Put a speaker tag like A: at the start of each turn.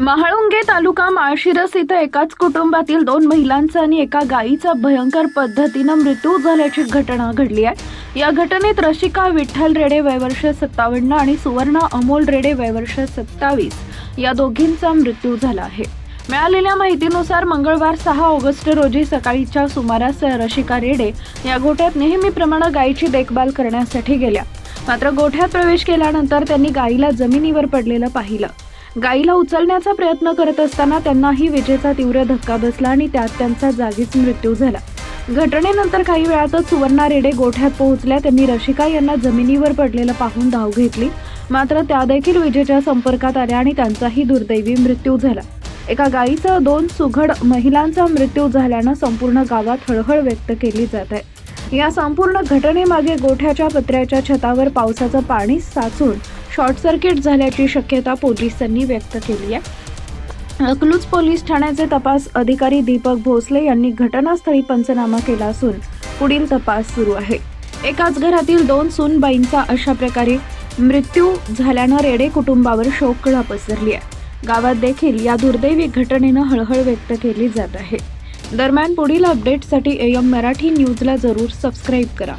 A: महाळुंगे तालुका माळशिरस इथं एकाच कुटुंबातील दोन महिलांचा आणि एका गायीचा भयंकर पद्धतीनं मृत्यू झाल्याची घटना घडली आहे. या घटनेत रशिका विठ्ठल रेडे वयवर्ष सत्तावन्न आणि सुवर्णा अमोल रेडे वयवर्ष सत्तावीस या दोघींचा मृत्यू झाला आहे. मिळालेल्या माहितीनुसार मंगळवार सहा ऑगस्ट रोजी सकाळीच्या सुमारास रशिका रेडे या गोठ्यात नेहमीप्रमाणे गायीची देखभाल करण्यासाठी गेल्या. मात्र गोठ्यात प्रवेश केल्यानंतर त्यांनी गायीला जमिनीवर पडलेलं पाहिलं. गाईला उचलण्याचा प्रयत्न करत असताना त्यांनाही विजेचा तीव्र धक्का बसला आणि त्यात त्यांचा जागीच मृत्यू झाला. घटनेनंतर काही वेळातच सुवर्णा रेडे गोठ्यात पोहोचल्या. त्यांनी रशिका यांना जमिनीवर पडलेलं पाहून धाव घेतली. मात्र त्या देखील विजेच्या संपर्कात आल्या आणि त्यांचाही दुर्दैवी मृत्यू झाला. एका गाईचा दोन सुघड महिलांचा मृत्यू झाल्यानं संपूर्ण गावात हळहळ व्यक्त केली जात आहे. या संपूर्ण घटनेमागे गोठ्याच्या पत्र्याच्या छतावर पावसाचं पाणी साचून शॉर्ट सर्किट झाल्याची शक्यता पोलिसांनी व्यक्त केली आहे. अकलूज पोलीस ठाण्याचे तपास अधिकारी दीपक भोसले यांनी घटनास्थळी पंचनामा केला असून पुढील तपास सुरू आहे. एकाच घरातील दोन सूनबाईंचा अशा प्रकारे मृत्यू झाल्यानं रेडे कुटुंबावर शोककळा पसरली आहे. गावात देखील या दुर्दैवी घटनेनं हळहळ व्यक्त केली जात आहे. दरम्यान पुढील अपडेटसाठी एम मराठी न्यूजला जरूर सबस्क्राईब करा.